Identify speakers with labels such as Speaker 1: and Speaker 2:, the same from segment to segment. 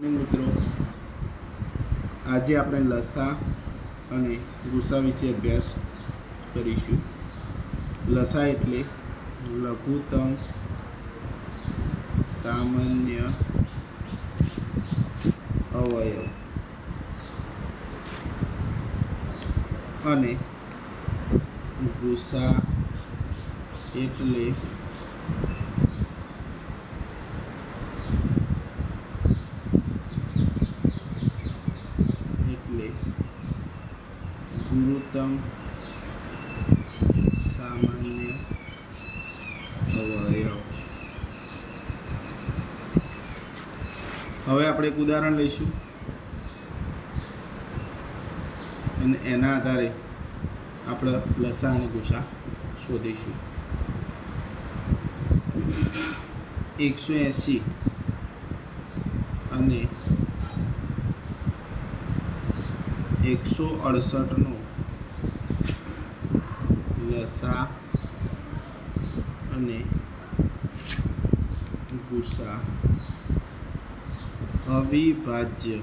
Speaker 1: મિત્રો, આજે આપણે લસા અને ગુસા વિશે અભ્યાસ કરીશું. લસા એટલે લઘુત્તમ સામાન્ય અવયવ. અને ગુસા એટલે એટલે ગુરુત્તમ સામાન્ય અવયવ હવે આપણે એક ઉદાહરણ લઈશું. અને એના આધારે આપણે લસા અને ગુસા શોધીશું. એકસો એંસી અને એકસો અડસઠનો લસા અને ગુસા અવિભાજ્ય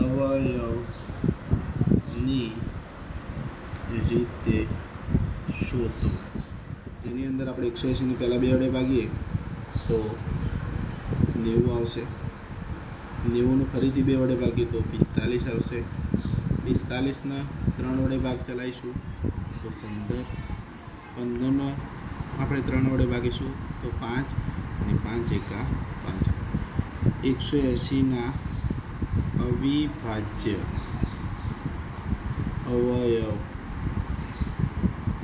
Speaker 1: અવયવની રીતે શોધો એની અંદર આપણે એકસો એંસીની પહેલાં બે વડે ભાગીએ, તો નેવું આવશે. નેવુંનું ફરીથી બે વડે ભાગીએ, તો પિસ્તાલીસ આવશે. પિસ્તાલીસના ત્રણ વડે ભાગ ચલાવીશું, તો પંદર, પંદરનો આપણે ત્રણ વડે ભાગીશું, તો પાંચ અને પાંચ એકા પાંચ. એકસો એંસીના અવિભાજ્ય અવયવ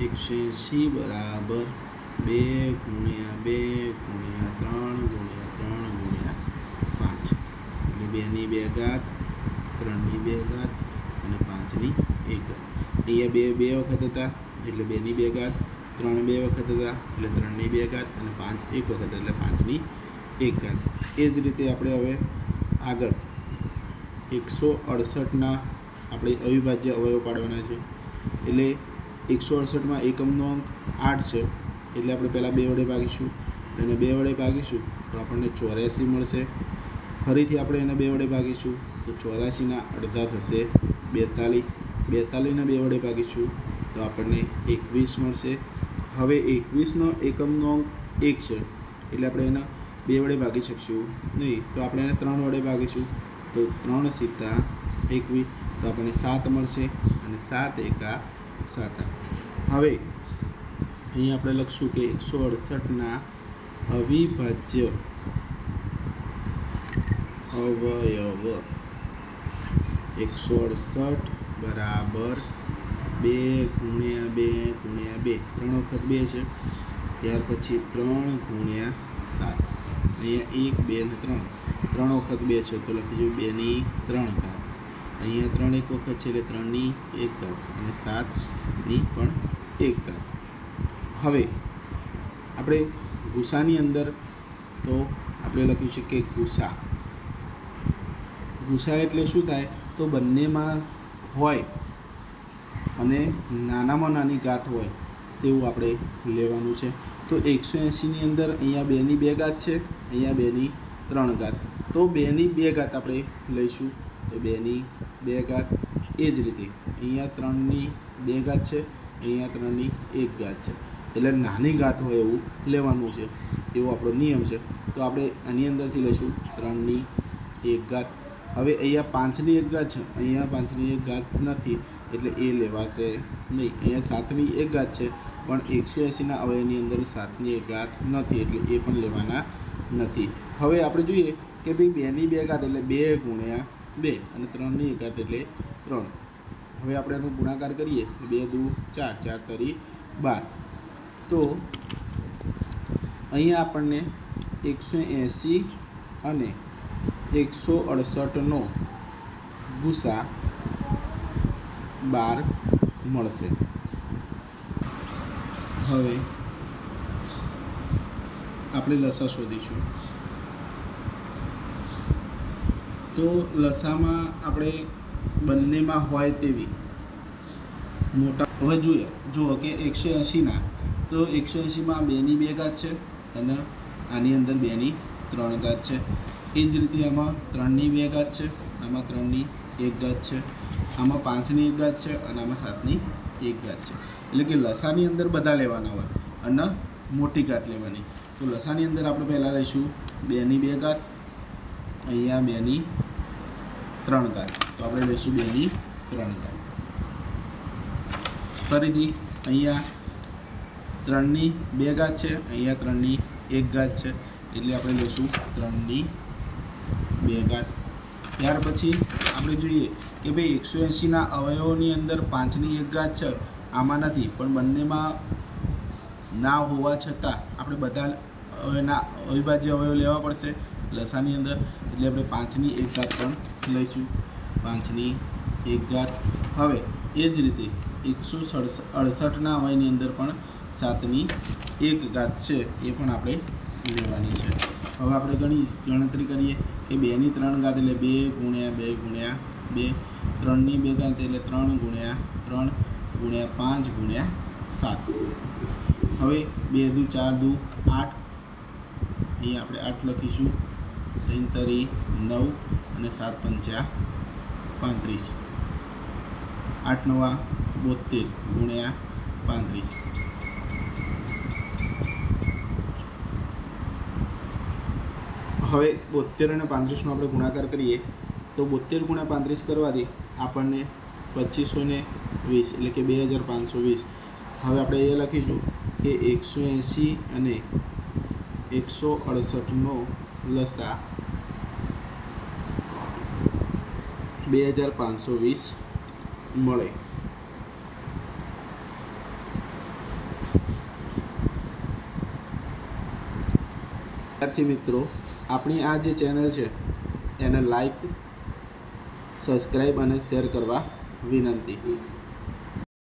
Speaker 1: એકસો એંસી બરાબર બે ગુણ્યા બે ગુણ્યા ત્રણ ગુણ્યા ત્રણ ગુણ્યા પાંચ. એટલે બેની બે ઘાત, ત્રણની બે ઘાત પાંચની એક. અહીંયા બે બે વખત હતા, એટલે બેની બે ઘાત, ત્રણ બે વખત હતા, એટલે ત્રણની બે ઘાત, અને પાંચ એક વખત, એટલે પાંચની એક ઘાત. એ જ રીતે આપણે હવે આગળ એકસો અડસઠના આપણે અવિભાજ્ય અવયવ પાડવાના છે. એટલે એકસો અડસઠમાં એકમનો અંક આઠ છે, એટલે આપણે પહેલાં બે વડે ભાગીશું. અને બે વડે ભાગીશું તો આપણને ચોર્યાસી મળશે. ફરીથી આપણે એને બે વડે ભાગીશું તો ચોર્યાસીના અડધા થશે. બેતાલીસ બેતાલીસને બે વડે ભાગીશું તો આપણને એકવીસ મળશે. હવે એકવીસનો એકમનો અંક એક છે. એટલે આપણે એના બે વડે ભાગી શકશું. નહીં, તો આપણે એને ત્રણ વડે ભાગીશું. તો ત્રણ સિત્તા એકવીસ તો આપણને સાત મળશે અને સાત એકા સાત હવે અહીં આપણે લખશું કે એકસો અડસઠના અવિભાજ્ય અવયવ. એકસો અડસઠ બરાબર બે ગુણ્યા બે ગુણ્યા બે. ત્રણ વખત બે છે. ત્યાર પછી ત્રણ ગુણ્યા સાત. અહીંયા એક, બે ને ત્રણ. ત્રણ વખત બે છે તો લખીશું બેની ત્રણ ઘાત અહીંયા ત્રણ એક વખત છે એટલે ત્રણની એક ઘાત અને સાતની પણ એક ઘાત હવે આપણે ગુસાની અંદર તો આપણે લખ્યું છે કે ગુસા. ગુસા એટલે શું થાય? તો બંનેમાં હોય અને નાનામાં નાની ગાંઠ હોય તેવું આપણે લેવાનું છે. તો એકસો એંસીની અંદર અહીંયા બેની બે ગાંઠ છે, અહીંયા બેની ત્રણ ગાંઠ. તો બેની બે ગાંઠ આપણે લઈશું. તો બેની બે ગાંઠ એ જ રીતે. અહીંયા ત્રણની બે ગાંઠ છે, અહીંયા ત્રણની એક ગાંઠ છે. એટલે નાની ગાંઠ હોય એવું લેવાનું છે. એવો આપણો નિયમ છે. તો આપણે આની અંદરથી લઈશું. ત્રણની એક ઘાત હવે અહીંયા પાંચની એક ગાથ છે. અહીંયા પાંચની એક ગાથ નથી, એટલે એ લેવાશે નહીં. અહીંયા સાતની એક ઘાત છે, પણ એકસો એંસીના અવયવની અંદર સાતની એક ગાથ નથી, એટલે એ પણ લેવાના નથી. હવે આપણે જોઈએ કે ભાઈ બેની બે ઘાત એટલે બે ગુણ્યા બે અને ત્રણની એક ઘાત એટલે ત્રણ. હવે આપણે એનો ગુણાકાર કરીએ. બે, દુ, ચાર ચાર, તરી, બાર. તો અહીંયા આપણને એકસો એંસી અને એકસો અડસઠનો ગુસા બાર મળશે. હવે આપણે લસા શોધીશું. તો લસામાં આપણે બંનેમાં હોય તેવી મોટા હવે જોઈએ, જુઓ કે એકસો એંશીના, તો એકસો એંશીમાં બેની બે ઘાત છે અને આની અંદર બેની ત્રણ ઘાત છે. એ જ રીતે આમાં ત્રણની બે ઘાત છે, આમાં ત્રણની એક ઘાત છે, આમાં પાંચની એક ઘાત છે અને આમાં સાતની એક ઘાત છે. એટલે કે લસાની અંદર બધા લેવાના હોય અને મોટી ઘાત લેવાની. તો લસાની અંદર આપણે પહેલાં લઈશું બેની બે ઘાત, અહીંયા બેની ત્રણ ઘાત. તો આપણે લઈશું બેની ત્રણ ઘાત. ફરીથી અહીંયા ત્રણની બે ઘાત છે, અહીંયા ત્રણની એક ઘાત છે. એટલે આપણે લઈશું ત્રણની બે ઘાત ત્યાર પછી આપણે જોઈએ કે ભાઈ એકસો એંશીના અવયવોની અંદર પાંચની એક ઘાત છે. આમાં નથી, પણ બંનેમાં ના હોવા છતાં આપણે બધા અવયના અવિભાજ્ય અવયવ લેવા પડશે લસાની અંદર. એટલે આપણે પાંચની એક ઘાત પણ લઈશું. પાંચની એક ઘાત હવે એ જ રીતે એકસો અડસઠના અવયની અંદર પણ સાતની એક ઘાત છે એ પણ આપણે લેવાની છે. હવે આપણે ગણી ગણતરી કરીએ કે બેની ત્રણ ઘાત એટલે બે ગુણ્યા બે ગુણ્યા બે. ત્રણની બે ઘાત એટલે ત્રણ ગુણ્યા ત્રણ ગુણ્યા પાંચ ગુણ્યા સાત. હવે બે દુ ચાર દુ આઠ. અહીં આપણે આઠ લખીશું. ત્રણ તરી નવ અને સાત પંચ્યા પાંત્રીસ. આઠ નવા બોતેર ગુણ્યા પાંત્રીસ. હવે બોતેર અને પાંત્રીસનો આપણે ગુણાકાર કરીએ, તો બોતેર ગુણ્યા પાંત્રીસ કરવાથી આપણને પચીસો ને વીસ, એટલે કે બે હજાર પાંચસો વીસ. હવે આપણે એ લખીશું કે એકસો એંશી અને એકસો અડસઠનો લસા બે હજાર પાંચસો વીસ મળે. વિદ્યાર્થી મિત્રો આપણી આ જે ચેનલ છે એને લાઈક સબસ્ક્રાઈબ અને શેર કરવા વિનંતી.